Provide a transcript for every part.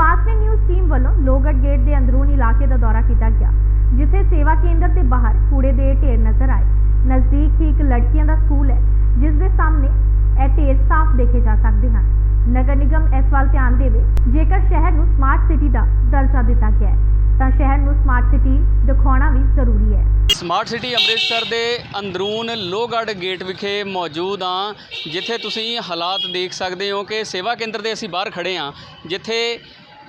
Fastway news team ਵੱਲੋਂ ਲੋਗੜ gate ਦੇ ਅੰਦਰੂਨੀ ਇਲਾਕੇ ਦਾ ਦੌਰਾ ਕੀਤਾ ਗਿਆ, ਜਿੱਥੇ ਸੇਵਾ ਕੇਂਦਰ ਦੇ ਬਾਹਰ ਕੂੜੇ ਦੇ ਢੇਰ ਨਜ਼ਰ ਆਏ। ਨਜ਼ਦੀਕ ਹੀ ਇੱਕ ਲੜਕੀਆਂ ਦਾ ਸਕੂਲ ਹੈ, ਜਿਸ ਦੇ ਸਾਹਮਣੇ ਇਹ ਢੇਰ ਸਾਫ਼ ਦੇਖੇ ਜਾ ਸਕਦੇ ਹਨ। ਨਗਰ ਨਿਗਮ ਇਸ ਵੱਲ ਧਿਆਨ ਦੇਵੇ, ਜੇਕਰ ਸ਼ਹਿਰ ਨੂੰ ਸਮਾਰਟ ਸਿਟੀ ਦਾ ਦਰਜਾ ਦਿੱਤਾ ਗਿਆ ਹੈ, ਤਾਂ ਸ਼ਹਿਰ ਨੂੰ ਸਮਾਰਟ ਸਿਟੀ ਦਿਖਾਉਣਾ ਵੀ ਜ਼ਰੂਰੀ ਹੈ। ਸਮਾਰਟ ਸਿਟੀ ਅੰਮ੍ਰਿਤਸਰ ਦੇ ਅੰਦਰੂਨ ਲੋਹਗੜ੍ਹ ਗੇਟ ਵਿਖੇ ਮੌਜੂਦ ਹਾਂ, ਜਿੱਥੇ ਤੁਸੀਂ ਹਾਲਾਤ ਦੇਖ ਸਕਦੇ ਹੋ ਕਿ ਸੇਵਾ ਕੇਂਦਰ ਦੇ ਅਸੀਂ ਬਾਹਰ ਖੜੇ ਹਾਂ, ਜਿੱਥੇ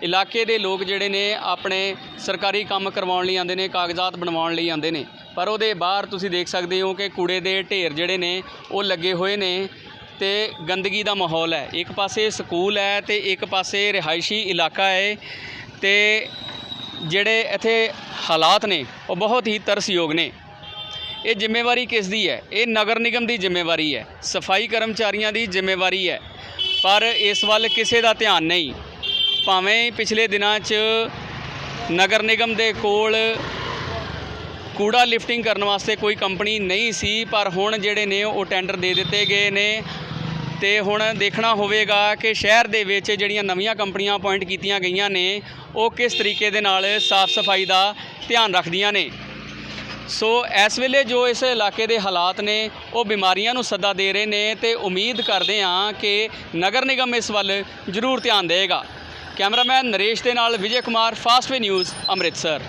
ਇਲਾਕੇ ਦੇ ਲੋਕ ਜਿਹੜੇ ਨੇ ਆਪਣੇ ਸਰਕਾਰੀ ਕੰਮ ਕਰਵਾਉਣ ਲਈ ਆਉਂਦੇ ਨੇ, ਕਾਗਜ਼ਾਤ ਬਣਵਾਉਣ ਲਈ ਆਉਂਦੇ ਨੇ। ਪਰ ਉਹਦੇ ਬਾਹਰ ਤੁਸੀਂ ਦੇਖ ਸਕਦੇ ਹੋ ਕਿ ਕੂੜੇ ਦੇ ਢੇਰ ਜਿਹੜੇ ਨੇ, ਉਹ ਲੱਗੇ ਹੋਏ ਨੇ ਤੇ ਗੰਦਗੀ ਦਾ ਮਾਹੌਲ ਹੈ। ਇੱਕ ਪਾਸੇ ਸਕੂਲ ਹੈ ਤੇ ਇੱਕ ਪਾਸੇ ਰਿਹਾਇਸ਼ੀ ਇਲਾਕਾ ਹੈ ਤੇ ਜਿਹੜੇ ਇੱਥੇ ਹਾਲਾਤ ਨੇ, ਉਹ ਬਹੁਤ ਹੀ ਤਰਸਯੋਗ ਨੇ। ਇਹ ਜ਼ਿੰਮੇਵਾਰੀ ਕਿਸ ਦੀ ਹੈ? ਇਹ ਨਗਰ ਨਿਗਮ ਦੀ ਜ਼ਿੰਮੇਵਾਰੀ ਹੈ। ਸਫ਼ਾਈ ਕਰਮਚਾਰੀਆਂ ਦੀ ਜ਼ਿੰਮੇਵਾਰੀ ਹੈ। ਪਰ ਇਸ ਵੱਲ ਕਿਸੇ ਦਾ ਧਿਆਨ ਨਹੀਂ। ਭਾਵੇਂ ਪਿਛਲੇ ਦਿਨਾਂ 'ਚ ਨਗਰ ਨਿਗਮ ਦੇ ਕੋਲ ਕੂੜਾ ਲਿਫਟਿੰਗ ਕਰਨ ਵਾਸਤੇ ਕੋਈ ਕੰਪਨੀ ਨਹੀਂ ਸੀ, ਪਰ ਹੁਣ ਜਿਹੜੇ ਨੇ ਉਹ ਟੈਂਡਰ ਦੇ ਦਿੱਤੇ ਗਏ ਨੇ ਤੇ ਹੁਣ ਦੇਖਣਾ ਹੋਵੇਗਾ ਕਿ ਸ਼ਹਿਰ ਦੇ ਵਿੱਚ ਜਿਹੜੀਆਂ ਨਵੀਆਂ ਕੰਪਨੀਆਂ ਅਪਾਇੰਟ ਕੀਤੀਆਂ ਗਈਆਂ ਨੇ, ਉਹ ਕਿਸ ਤਰੀਕੇ ਦੇ ਨਾਲ ਸਾਫ਼ ਸਫ਼ਾਈ ਦਾ ਧਿਆਨ ਰੱਖਦੀਆਂ ਨੇ। ਸੋ ਇਸ ਵੇਲੇ ਜੋ ਇਸ ਇਲਾਕੇ ਦੇ ਹਾਲਾਤ ਨੇ, ਉਹ ਬਿਮਾਰੀਆਂ ਨੂੰ ਸੱਦਾ ਦੇ ਰਹੇ ਨੇ ਤੇ ਉਮੀਦ ਕਰਦੇ ਹਾਂ ਕਿ ਨਗਰ ਨਿਗਮ ਇਸ ਵੱਲ ਜ਼ਰੂਰ ਧਿਆਨ ਦੇਵੇਗਾ। ਕੈਮਰਾਮੈਨ ਨਰੇਸ਼ ਦੇ ਨਾਲ ਵਿਜੇ ਕੁਮਾਰ ਫਾਸਟਵੇ ਨਿਊਜ਼ ਅੰਮ੍ਰਿਤਸਰ।